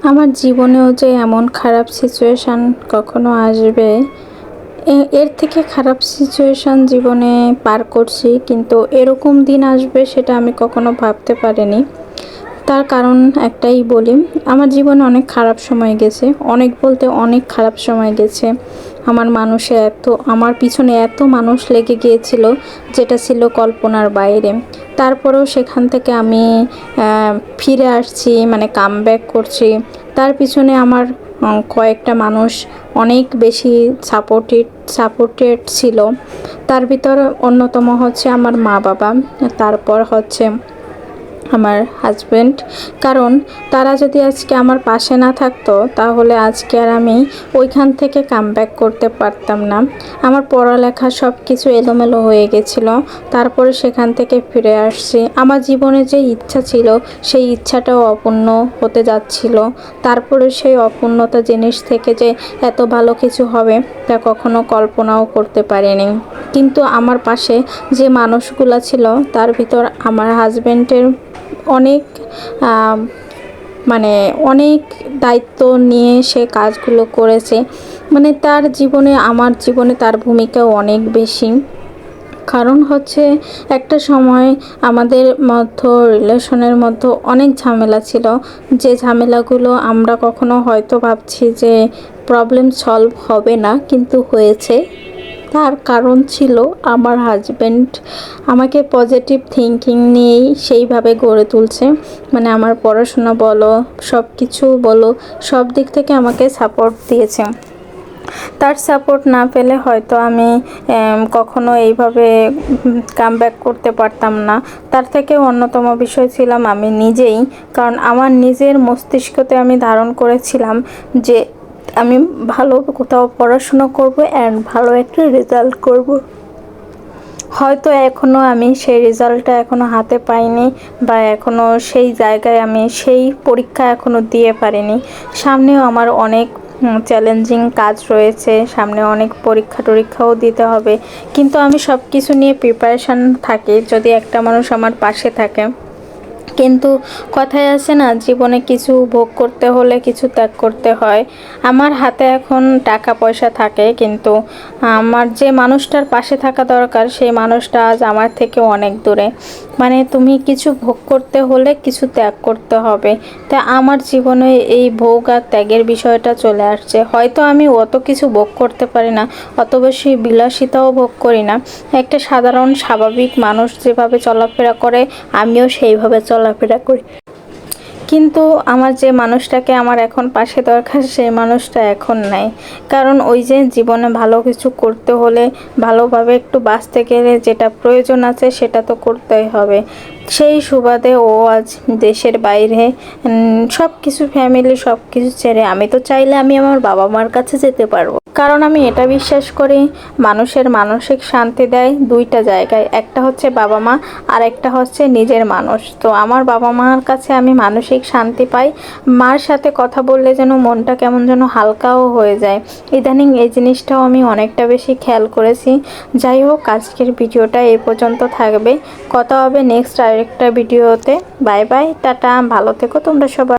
আমার জীবনেও যে এমন খারাপ সিচুয়েশান কখনো আসবে এর থেকে খারাপ সিচুয়েশান জীবনে পার করছি, কিন্তু এরকম দিন আসবে সেটা আমি কখনো ভাবতে পারিনি। তার কারণ একটাই বলি, আমার জীবনে অনেক খারাপ সময় গেছে, অনেক বলতে অনেক খারাপ সময় গেছে। আমার মানুষে এত, আমার পিছনে এত মানুষ লেগে গিয়েছিল, যেটা ছিল কল্পনার বাইরে। তারপরেও সেখান থেকে আমি ফিরে আসছি মানে কাম ব্যাক করছি। তার পিছনে আমার কয়েকটা মানুষ অনেক বেশি সাপোর্টেড সাপোর্টেড ছিল। তার ভিতর অন্যতম হচ্ছে আমার মা বাবা তারপর হচ্ছে আমার হাজব্যান্ড কারণ তারা যদি আজকে আমার পাশে না থাকতো, তাহলে আজকে আর আমি ওইখান থেকে কামব্যাক করতে পারতাম না। আমার পড়ালেখা সব কিছু এলোমেলো হয়ে গেছিল। তারপরে সেখান থেকে ফিরে আসছি। আমার জীবনে যে ইচ্ছা ছিল, সেই ইচ্ছাটাও অপূর্ণ হতে যাচ্ছিল। তারপরে সেই অপূর্ণতা জিনিস থেকে যে এত ভালো কিছু হবে, তা কখনো কল্পনাও করতে পারিনি। কিন্তু আমার পাশে যে মানুষগুলো ছিল, তার ভিতর আমার হাজব্যান্ডের অনেক মানে অনেক দায়িত্ব নিয়ে সে কাজগুলো করেছে। মানে তার জীবনে, আমার জীবনে তার ভূমিকাও অনেক বেশি। কারণ হচ্ছে একটা সময় আমাদের মধ্য, রিলেশনের মধ্যে অনেক ঝামেলা ছিল। যে ঝামেলাগুলো আমরা কখনো হয়তো ভাবছি যে প্রবলেম সলভ হবে না, কিন্তু হয়েছে। তার কারণ ছিল আমার হাজব্যান্ড আমাকে পজিটিভ থিঙ্কিং নিয়েই সেইভাবে গড়ে তুলছে। মানে আমার পড়াশোনা বলো সব কিছু বলো, সব দিক থেকে আমাকে সাপোর্ট দিয়েছে। তার সাপোর্ট না পেলে হয়তো আমি কখনো এইভাবে কাম করতে পারতাম না। তার থেকে অন্যতম বিষয় ছিলাম আমি নিজেই। কারণ আমার নিজের মস্তিষ্কতে আমি ধারণ করেছিলাম যে আমি ভালো কোথাও পড়াশোনা করব অ্যান্ড ভালো একটা রেজাল্ট করব। হয়তো এখনও আমি সেই রেজাল্টটা এখনও হাতে পাইনি বা এখনও সেই জায়গায় আমি সেই পরীক্ষা এখনও দিয়ে পারিনি। সামনেও আমার অনেক চ্যালেঞ্জিং কাজ রয়েছে, সামনে অনেক পরীক্ষা টরীক্ষাও দিতে হবে। কিন্তু আমি সব কিছু নিয়ে প্রিপারেশান থাকি, যদি একটা মানুষ আমার পাশে থাকে। কিন্তু কথায় আছে না, জীবনে কিছু ভোগ করতে হলে কিছু ত্যাগ করতে হয়। আমার হাতে এখন টাকা পয়সা থাকে, কিন্তু আমার যে মানুষটার পাশে থাকা দরকার, সেই মানুষটা আজ আমার থেকে অনেক দূরে। মানে তুমি কিছু ভোগ করতে হলে কিছু ত্যাগ করতে হবে। তা আমার জীবনে এই ভোগ আর ত্যাগের বিষয়টা চলে আসছে। হয়তো আমি অত কিছু ভোগ করতে পারি না, অত বেশি বিলাসিতাও ভোগ করি না। একটা সাধারণ, স্বাভাবিক মানুষ যেভাবে চলাফেরা করে, আমিও সেইভাবে চলাফেরা করি। কিন্তু আমার যে মানুষটাকে আমার এখন পাশে দরকার, সেই মানুষটা এখন নাই। কারণ ওই যে জীবনে ভালো কিছু করতে হলে, ভালোভাবে একটু বাঁচতে গেলে যেটা প্রয়োজন আছে সেটা তো করতেই হবে। সেই সুবাদে ও আজ দেশের বাইরে সব কিছু ফ্যামিলি সব কিছু ছেড়ে, আমি তো চাইলে আমি আমার বাবা মার কাছে যেতে পারব। কারণ আমি এটা বিশ্বাস করি, মানুষের মানসিক শান্তি দেয় দুইটা জায়গায়। একটা হচ্ছে বাবা মা, আর একটা হচ্ছে নিজের মানুষ। তো আমার বাবা মার কাছে আমি মানসিক শান্তি পাই। মার সাথে কথা বললে যেন মনটা কেমন যেন হালকাও হয়ে যায়। ইদানিং এই জিনিসটাও আমি অনেকটা বেশি খেয়াল করেছি। যাই হোক, আজকের ভিডিওটা এ পর্যন্ত থাকবে। কথা হবে নেক্সট আরেকটা ভিডিওতে। বাই বাই, টাটা, ভালো থেকো তোমরা সবাই।